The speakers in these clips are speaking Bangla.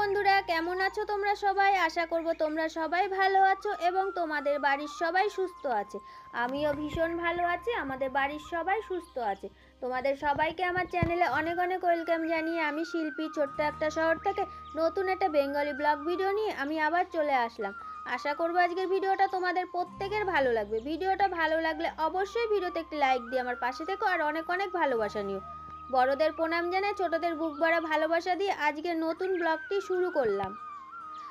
বন্ধুরা, কেমন আছো তোমরা সবাই? আশা করব তোমরা সবাই ভালো আছো এবং তোমাদের বাড়ির সবাই সুস্থ আছে। আমিও ভীষণ ভালো আছি, আমাদের বাড়ির সবাই সুস্থ আছে। তোমাদের সবাইকে আমার চ্যানেলে অনেক অনেক ওয়েলকাম জানিয়ে আমি শিল্পী ছোট্ট একটা শহর থেকে নতুন একটা বেঙ্গলি ব্লগ ভিডিও নিয়ে আমি আবার চলে আসলাম। আশা করব আজকের ভিডিওটা তোমাদের প্রত্যেকের ভালো লাগবে। ভিডিওটা ভালো লাগলে অবশ্যই ভিডিওতে একটি লাইক দিয়ে আমার পাশে থেকো আর অনেক অনেক ভালোবাসা নিও। বড়দের প্রণাম জানাই ছোটদের বুক ভরা ভালোবাসা দিয়ে আজকের নতুন ব্লগটি শুরু করলাম।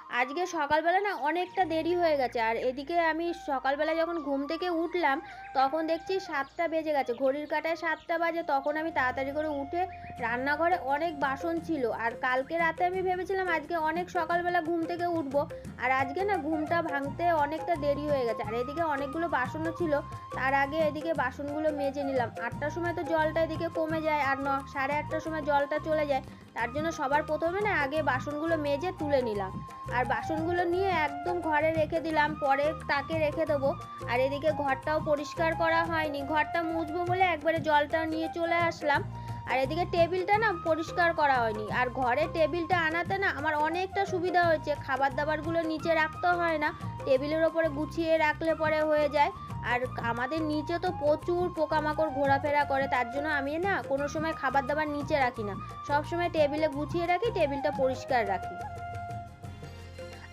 আজকে সকালবেলা না অনেকটা দেরি হয়ে গেছে। আর এদিকে আমি সকালবেলা যখন ঘুম থেকে উঠলাম, তখন দেখছি সাতটা বেজে গেছে। ঘড়ির কাঁটায় সাতটা বাজে, তখন আমি তাড়াতাড়ি করে উঠে রান্নাঘরে অনেক বাসন ছিল। আর কালকে রাতে আমি ভেবেছিলাম আজকে অনেক সকালবেলা ঘুম থেকে উঠবো। আর আজকে না ঘুমটা ভাঙতে অনেকটা দেরি হয়ে গেছে। আর এদিকে অনেকগুলো বাসনও ছিল। তার আগে এদিকে বাসনগুলো মেজে নিলাম। আটটার সময় তো জলটা এদিকে কমে যায়, আর ন, সাড়ে আটটার সময় জলটা চলে যায়। তার জন্য সবার প্রথমে না আগে বাসনগুলো মেজে তুলে নিলাম। আর বাসনগুলো নিয়ে একদম ঘরে রেখে দিলাম, পরে তাকে রেখে দেবো। আর এদিকে ঘরটাও পরিষ্কার করা হয়নি, ঘরটা মুছবো বলে একবারে জলটা নিয়ে চলে আসলাম। আর এদিকে টেবিলটা না পরিষ্কার করা হয়নি, আর ঘরে টেবিলটা আনাতে না আমার অনেকটা সুবিধা হয়েছে, খাবার দাবারগুলো নিচে রাখতে হয় না, টেবিলের ওপরে গুছিয়ে রাখলে পরে হয়ে যায়। আর আমাদের নিচে তো প্রচুর পোকামাকড় ঘোরাফেরা করে, তার জন্য আমি না কোনো সময় খাবার দাবার নিচে রাখি না। সব সময় টেবিলে গুছিয়ে রাখি, টেবিলটা পরিষ্কার রাখি।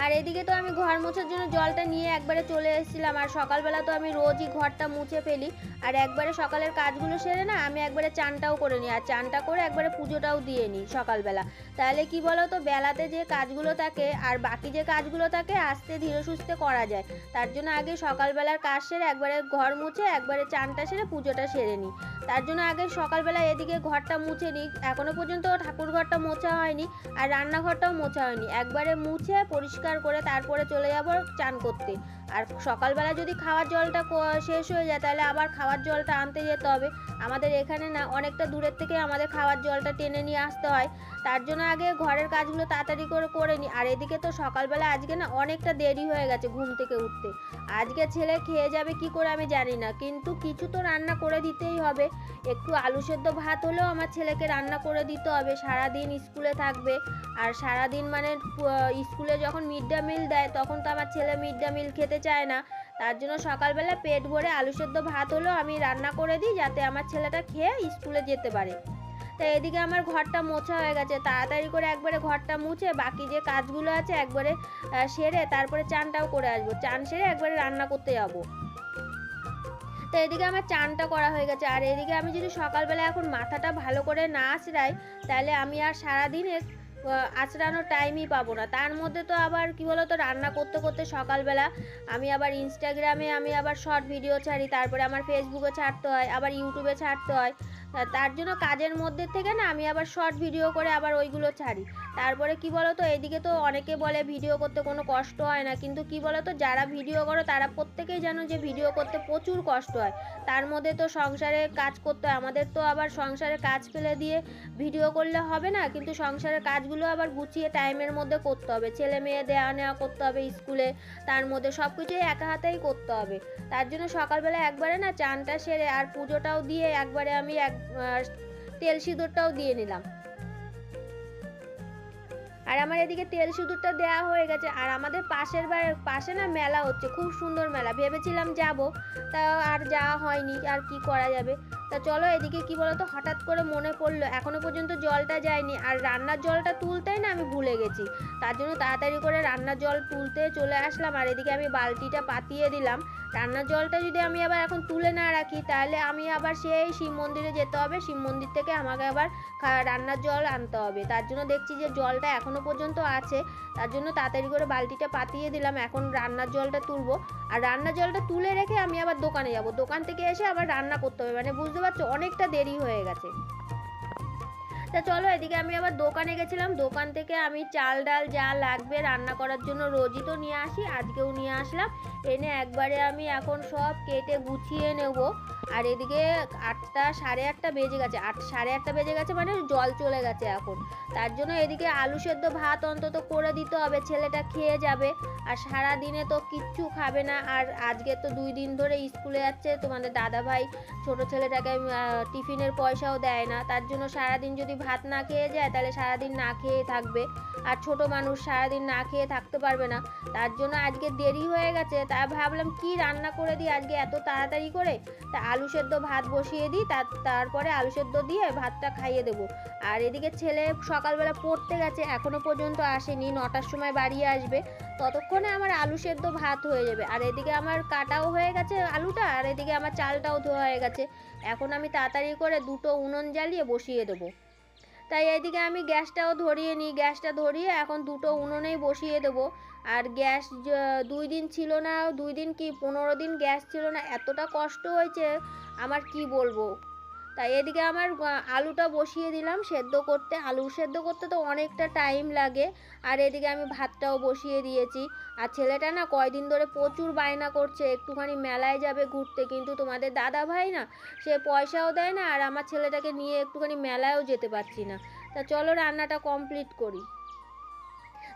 আর এদিকে তো আমি ঘর মোছার জন্য জলটা নিয়ে একবারে চলে এসেছিলাম। আর সকালবেলা তো আমি রোজই ঘরটা মুছে ফেলি। আর একবারে সকালের কাজগুলো সেরে না আমি একবারে চানটাও করে নিই। আর চানটা করে একবারে পুজোটাও দিয়ে নিই সকালবেলা। তাহলে কি বলো তো বেলাতে যে কাজগুলো থাকে আর বাকি যে কাজগুলো থাকে, আস্তে ধীরে সুস্থে করা যায়। তার জন্য আগে সকালবেলার কাজ সেরে একবারে ঘর মুছে একবারে চানটা সেরে পুজোটা সেরে নিই। তার জন্য আগে সকালবেলা এদিকে ঘরটা মুছে নিই। এখনও পর্যন্ত ঠাকুর ঘরটা মোছা হয়নি আর রান্নাঘরটাও মোছা হয়নি। একবারে মুছে পরিষ্কার করে তারপরে চলে যাব চান করতে। আর সকালবেলা যদি খাওয়ার জলটা শেষ হয়ে যায়, তাহলে আবার খাওয়ার জলটা আনতে যেতে হবে। আমাদের এখানে না, অনেকটা দূরের থেকে আমাদের খাওয়ার জলটা টেনে নিয়ে আসতে হয়। তার জন্য আগে ঘরের কাজগুলো তাড়াতাড়ি করে করে নিই আর এদিকে তো সকালবেলা আজকে না অনেকটা দেরি হয়ে গেছে ঘুম থেকে উঠতে। আজকে ছেলে খেয়ে যাবে কি করে আমি জানি না, কিন্তু কিছু তো রান্না করে দিতেই হবে। একটু আলু সেদ্ধ ভাত হলেও আমার ছেলেকে রান্না করে দিতে হবে। সারাদিন স্কুলে থাকবে। আর সারাদিন মানে স্কুলে যখন মিড ডে মিল দেয় তখন তো আমার ছেলে মিড ডে মিল খেতে চায় না। তার জন্য সকালবেলা পেট ভরে আলু সেদ্ধ ভাত হলেও আমি রান্না করে দিই যাতে আমার ছেলেটা খেয়ে স্কুলে যেতে পারে। তাই এদিকে আমার ঘরটা মোছা হয়ে গেছে। তাড়াতাড়ি করে একবারে ঘরটা মুছে বাকি যে কাজগুলো আছে একবারে সেরে তারপরে চানটাও করে আসব। চান সেরে একবারে রান্না করতে যাব। তো এদিকে আমার চানটা করা হয়ে গেছে। আর এদিকে আমি যদি সকালবেলা এখন মাথাটা ভালো করে না আঁচড়াই তাহলে আমি আর সারাদিনে আহ, আঁচড়ানোর টাইমই পাবো না। তার মধ্যে তো আবার কি বলো তো রান্না করতে করতে সকালবেলা আমি আবার ইনস্টাগ্রামে আমি আবার শর্ট ভিডিও ছাড়ি, তারপরে আমার ফেসবুকে ছাড়তে হয়, আবার ইউটিউবে ছাড়তে হয়। তার জন্য কাজের মধ্যে থেকে না আমি আবার শর্ট ভিডিও করে আবার ওইগুলো ছাড়ি। তারপরে কি বলো তো এদিকে তো অনেকে বলে ভিডিও করতে কোনো কষ্ট হয় না। কিন্তু কি বলো তো যারা ভিডিও করো তারা প্রত্যেকেই জানো যে ভিডিও করতে প্রচুর কষ্ট হয়। তার মধ্যে তো সংসারে কাজ করতে হয়। আমাদের তো আবার সংসারে কাজ ফেলে দিয়ে ভিডিও করলে হবে না। কিন্তু সংসারের কাজগুলো আবার গুছিয়ে টাইমের মধ্যে করতে হবে। ছেলে মেয়ে দেওয়া নেওয়া করতে হবে স্কুলে তার মধ্যে সব কিছুই একা হাতেই করতে হবে। তার জন্য সকালবেলা একবারে না চানটা সেরে আর পুজোটাও দিয়ে একবারে আমি এক তেল সিঁদুরটাও দিয়ে নিলাম। আর আমার এদিকে তেল সিঁদুরটা দেওয়া হয়ে গেছে। আর আমাদের পাশের পাশে না মেলা হচ্ছে, খুব সুন্দর মেলা। ভেবেছিলাম যাব, তা আর যাওয়া হয়নি, আর কি করা যাবে? তা চলো এদিকে কি বলতো, হঠাৎ করে মনে পড়ল, এখনও পর্যন্ত জলটা যায়নি। আর রান্নার জলটা তুলতেই না আমি ভুলে গেছি। তার জন্য তাড়াতাড়ি করে রান্নার জল তুলতে চলে আসলাম, আর এদিকে আমি বালতিটা পাতিয়ে দিলাম। রান্নার জলটা যদি আমি আবার এখন তুলে না রাখি, তাহলে আমি আবার সেই শিব মন্দিরে যেতে হবে। শিব মন্দির থেকে আমাকে আবার রান্নার জল আনতে হবে। তার জন্য দেখছি যে জলটা এখনও পর্যন্ত আছে। তার জন্য তাড়াতাড়ি করে বালতিটা পাতিয়ে দিলাম, এখন রান্নার জলটা তুলবো। আর রান্নার জলটা তুলে রেখে আমি আবার দোকানে যাব। দোকান থেকে এসে আবার রান্না করতে হবে। মানে বুঝতে পারছ অনেকটা দেরি হয়ে গেছে তা চলো এদিকে আমি আবার দোকানে গেছিলাম। দোকান থেকে আমি চাল ডাল যা লাগবে রান্না করার জন্য রোজই তো নিয়ে আসি, আজকেও নিয়ে আসলাম। এনে একবারে আমি এখন সব কেটে গুছিয়ে নেব। আর এদিকে আটটা সাড়ে আটটা বেজে গেছে। আট সাড়ে আটটা বেজে গেছে মানে জল চলে গেছে এখন। তার জন্য এদিকে আলু সেদ্ধ ভাত অন্তত করে দিতে হবে, ছেলেটা খেয়ে যাবে। আর সারা দিনে তো কিচ্ছু খাবে না। আর আজকে তো দুই দিন ধরে স্কুলে যাচ্ছে, তোমাদের দাদা ভাই ছোট ছেলেটাকে টিফিনের পয়সাও দেয় না। তার জন্য সারাদিন যদি ভাত না খেয়ে যায়, তাহলে সারাদিন না খেয়ে থাকবে। আর ছোট মানুষ সারাদিন না খেয়ে থাকতে পারবে না। তার জন্য আজকে দেরি হয়ে গেছে, তা ভাবলাম কি রান্না করে দিই আজকে এত তাড়াতাড়ি করে? তা আলু সেদ্ধ ভাত বসিয়ে দিই তার তারপরে আলু সেদ্ধ দিয়ে ভাতটা খাইয়ে দেবো। আর এদিকে ছেলে সকালবেলা পড়তে গেছে, এখনও পর্যন্ত আসেনি, নটার সময় বাড়ি আসবে। ততক্ষণে আমার আলু সেদ্ধ ভাত হয়ে যাবে। আর এদিকে আমার কাটাও হয়ে গেছে আলুটা, আর এদিকে আমার চালটাও ধোয়া হয়ে গেছে। এখন আমি তাড়াতাড়ি করে দুটো উনুন জ্বালিয়ে বসিয়ে দেবো। তাই এদিকে আমি গ্যাসটাও ধরিয়ে নিই। গ্যাসটা ধরিয়ে এখন দুটো উনুনেই বসিয়ে দেবো। আর গ্যাস দুই দিন ছিল না, দুই দিন কি পনেরো দিন গ্যাস ছিল না? এতটা কষ্ট হয়েছে, আমার কি বলব? তাই এদিকে আমার আলুটা বসিয়ে দিলাম সেদ্ধ করতে। আলু সেদ্ধ করতে তো অনেকটা টাইম লাগে। আর এদিকে আমি ভাতটাও বসিয়ে দিয়েছি। আর ছেলেটা না কয়দিন ধরে প্রচুর বায়না করছে। একটুখানি মেলায় যাবে ঘুরতে, কিন্তু তোমাদের দাদা ভাই না, সে পয়সাও দেয় না। আর আমার ছেলেটাকে নিয়ে একটুখানি মেলায়ও যেতে পারছি না। তা চলো রান্নাটা কমপ্লিট করি।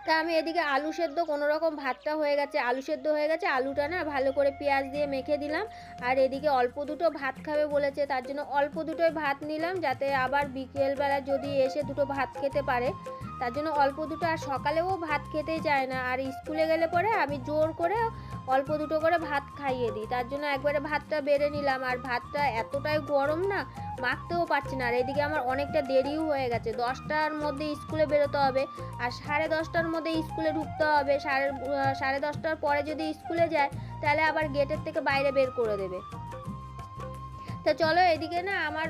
তা আমি এদিকে আলু সেদ্ধ রকম ভাতটা হয়ে গেছে, আলু সেদ্ধ হয়ে গেছে, আলুটা না ভালো করে পেঁয়াজ দিয়ে মেখে দিলাম। আর এদিকে অল্প দুটো ভাত খাবে বলেছে, তার জন্য অল্প দুটোই ভাত নিলাম, যাতে আবার বিকেলবেলা যদি এসে দুটো ভাত খেতে পারে। তার জন্য অল্প দুটো, আর সকালেও ভাত খেতেই চায় না। আর স্কুলে গেলে পরে আমি জোর করে অল্প দুটো করে ভাত খাইয়ে দিই। তার জন্য একবারে ভাতটা বেড়ে নিলাম। আর ভাতটা এতটাই গরম না, মাখতেও পারছি না। আর এদিকে আমার অনেকটা দেরিও হয়ে গেছে। দশটার মধ্যে স্কুলে বেরোতে হবে আর সাড়ে দশটার মধ্যে স্কুলে ঢুকতে হবে। সাড়ে সাড়ে দশটার পরে যদি স্কুলে যায়, তাহলে আবার গেটের থেকে বাইরে বের করে দেবে। তা চলো এদিকে না আমার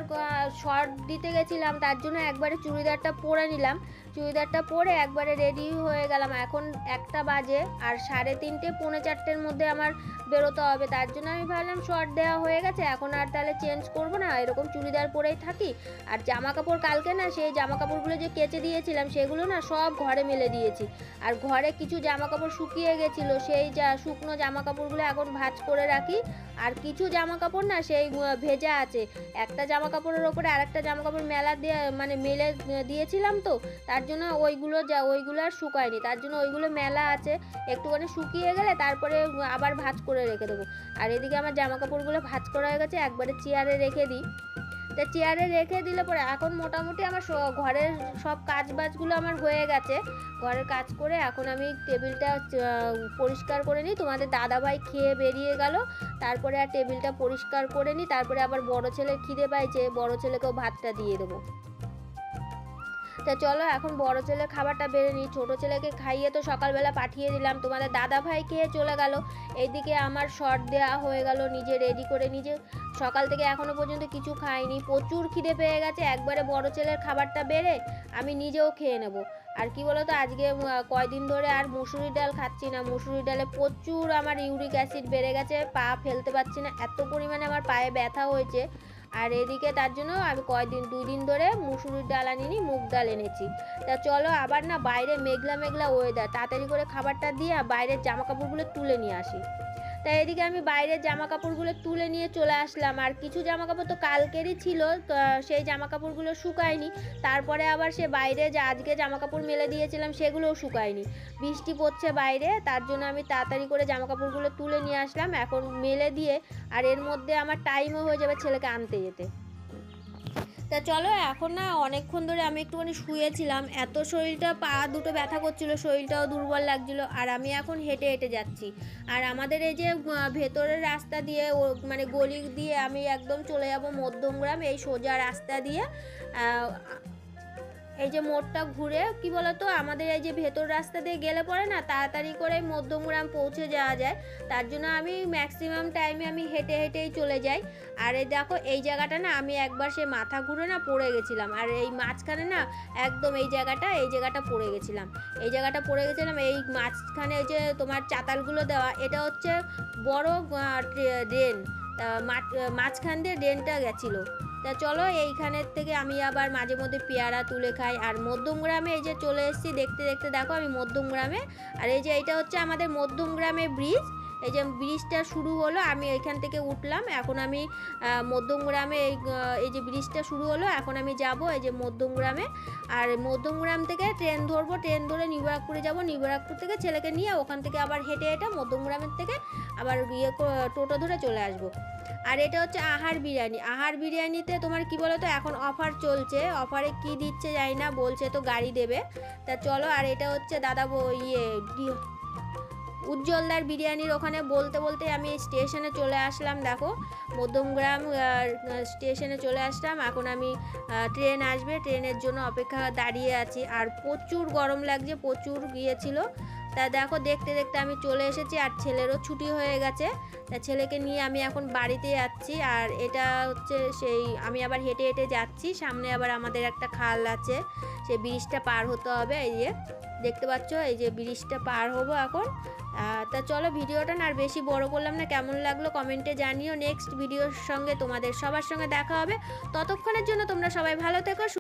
শর্ট দিতে গেছিলাম। তার জন্য একবারে চুড়িদারটা পরে নিলাম। চুড়িদারটা পরে একবারে রেডি হয়ে গেলাম। এখন একটা বাজে আর সাড়ে তিনটে, পৌনে চারটের মধ্যে আমার বেরোতে হবে। তার জন্য আমি ভাবলাম শর্ট দেওয়া হয়ে গেছে। এখন আর তাহলে চেঞ্জ করব না। এরকম চুড়িদার পরেই থাকি। আর জামা কাপড় কালকে না, সেই জামা কাপড়গুলো যে কেচে দিয়েছিলাম, সেগুলো না সব ঘরে মেলে দিয়েছি। আর ঘরে কিছু জামা কাপড় শুকিয়ে গেছিল, সেই যা শুকনো জামা কাপড়গুলো এখন ভাজ করে রাখি। আর কিছু জামা কাপড় না, সেই ভেজা আছে। একটা জামা কাপড়ের ওপরে আরেকটা জামা কাপড় মেলা দিয়ে মানে মেলে দিয়েছিলাম তো। তার জন্য ওইগুলো যা, ওইগুলো আর শুকায়নি। তার জন্য ওইগুলো মেলা আছে, একটুখানি শুকিয়ে গেলে তারপরে আবার ভাঁজ করে রেখে দেবো। আর এদিকে আমার জামা কাপড়গুলো ভাঁজ করা হয়ে গেছে, একবারে চেয়ারে রেখে দিই। তা চেয়ারে রেখে দিলে পরে এখন মোটামুটি আমার ঘরের সব কাজ বাজগুলো আমার হয়ে গেছে। ঘরের কাজ করে এখন আমি টেবিলটা পরিষ্কার করে নিই। তোমাদের দাদাভাই খেয়ে বেরিয়ে গেল, তারপরে আর টেবিলটা পরিষ্কার করে নিই। তারপরে আবার বড় ছেলে খিদে পাইছে, বড় ছেলেকেও ভাতটা দিয়ে দেবো। তা চলো, এখন বড় ছেলে খাবারটা বেড়ে নিই। ছোটো ছেলেকে খাইয়ে তো সকালবেলা পাঠিয়ে দিলাম। তোমাদের দাদা ভাই খেয়ে চলে গেল। এইদিকে আমার শর্ট দেওয়া হয়ে গেল, নিজে রেডি করে নিজে। সকাল থেকে এখনও পর্যন্ত কিছু খাইনি। প্রচুর খিদে পেয়ে গেছে, একবারে বড় ছেলের খাবারটা বেড়ে আমি নিজেও খেয়ে নেব। আর কি বলতো, আজকে কয়দিন ধরে আর মুসুরি ডাল খাচ্ছি না। মুসুরি ডালে প্রচুর আমার ইউরিক অ্যাসিড বেড়ে গেছে, পা ফেলতে পারছি না। এত পরিমাণে আমার পায়ে ব্যথা হয়েছে। আর এদিকে তার জন্য আমি কয়দিন, দুই দিন ধরে মুসুরির ডাল আনিনি, মুগ ডাল এনেছি। তা চলো আবার না বাইরে মেঘলা মেঘলা ওয়েদার তাড়াতাড়ি করে খাবারটা দিয়ে বাইরের জামা কাপড়গুলো তুলে নিয়ে আসি। তাই এদিকে আমি বাইরের জামা কাপড়গুলো তুলে নিয়ে চলে আসলাম। আর কিছু জামা কাপড় তো কালকেরই ছিল সেই জামা কাপড়গুলো শুকায়নি। তারপরে আবার সে বাইরে যে আজকে জামা কাপড় মেলে দিয়েছিলাম, সেগুলোও শুকায়নি। বৃষ্টি পড়ছে বাইরে, তার জন্য আমি তাড়াতাড়ি করে জামা কাপড়গুলো তুলে নিয়ে আসলাম। এখন মেলে দিয়ে আর এর মধ্যে আমার টাইমও হয়ে যাবে ছেলেকে আনতে যেতে। তা চলো এখন না অনেকক্ষণ ধরে আমি একটুখানি শুয়েছিলাম। এত শরীরটা, পা দুটো ব্যথা করছিল, শরীরটাও দুর্বল লাগছিল আর আমি এখন হেঁটে হেঁটে যাচ্ছি। আর আমাদের এই যে ভেতরের রাস্তা দিয়ে, ও মানে গলি দিয়ে আমি একদম চলে যাব মধ্যমগ্রাম, এই সোজা রাস্তা দিয়ে। এই যে মোড়টা ঘুরে, কি বলতো, আমাদের এই যে ভেতর রাস্তা দিয়ে গেলে পরে না, তাড়াতাড়ি করে মধ্যমগ্রাম পৌঁছে যাওয়া যায়। তার জন্য আমি ম্যাক্সিমাম টাইমে আমি হেঁটে হেঁটেই চলে যাই। আর এই দেখো, এই জায়গাটা না, আমি একবার সে মাথা ঘুরে না পড়ে গেছিলাম। আর এই মাঝখানে না, একদম এই জায়গাটা এই জায়গাটা পড়ে গেছিলাম। এই জায়গাটা পড়ে গেছিলাম, এই মাঝখানে যে তোমার চাতালগুলো দেওয়া, এটা হচ্ছে বড় ড্রেন। মাঝখান দিয়ে ড্রেনটা গেছিল। তা চলো, এইখানের থেকে আমি আবার মাঝে মধ্যে পেয়ারা তুলে খাই। আর মধ্যমগ্রামে এই যে চলে এসেছি, দেখতে দেখতে দেখো আমি মধ্যমগ্রামে আর এই যে এটা হচ্ছে আমাদের মধ্যমগ্রামে ব্রিজ। এই যে ব্রিজটা শুরু হলো, আমি এখান থেকে উঠলাম। এখন আমি মধ্যমগ্রামে এই এই যে ব্রিজটা শুরু হলো, এখন আমি যাব এই যে মধ্যমগ্রামে আর মধ্যমগ্রাম থেকে ট্রেন ধরবো, ট্রেন ধরে নিবরাকপুরে যাব। নিবরাকপুর থেকে ছেলেকে নিয়ে ওখান থেকে আবার হেঁটে হেঁটে মধ্যমগ্রামের থেকে আবার ইয়ে টোটো ধরে চলে আসব। আর এটা হচ্ছে আহার বিরিয়ানি। আহার বিরিয়ানিতে তোমার কি বলো তো এখন অফার চলছে। অফারে কি দিচ্ছে জানি না, বলছে তো গাড়ি দেবে। তা চলো, আর এটা হচ্ছে দাদা ইয়ে উজ্জ্বলদার বিরিয়ানির ওখানে বলতে বলতে আমি স্টেশনে চলে আসলাম, দেখো। মধ্যমগ্রাম স্টেশনে চলে আসলাম। এখন আমি ট্রেন আসবে। ট্রেনের জন্য অপেক্ষা দাঁড়িয়ে আছি। আর প্রচুর গরম লাগছে, প্রচুর গিয়েছিল তা দেখো, দেখতে দেখতে আমি চলে এসেছি আর ছেলেরও ছুটি হয়ে গেছে। তা ছেলেকে নিয়ে আমি এখন বাড়িতে যাচ্ছি আর এটা হচ্ছে সেই, আমি আবার হেঁটে হেঁটে যাচ্ছি। সামনে আবার আমাদের একটা খাল আছে সেই ব্রিজটা পার হতে হবে, এই যে দেখতে পাচ্ছ, এই যে ব্রিজটা পার হব এখন। তা চলো ভিডিওটা না আর বেশি বড় করলাম না, কেমন লাগল কমেন্টে জানিও। নেক্সট ভিডিওর সঙ্গে তোমাদের সবার সঙ্গে দেখা হবে। ততক্ষণের জন্য তোমরা সবাই ভালো থেকো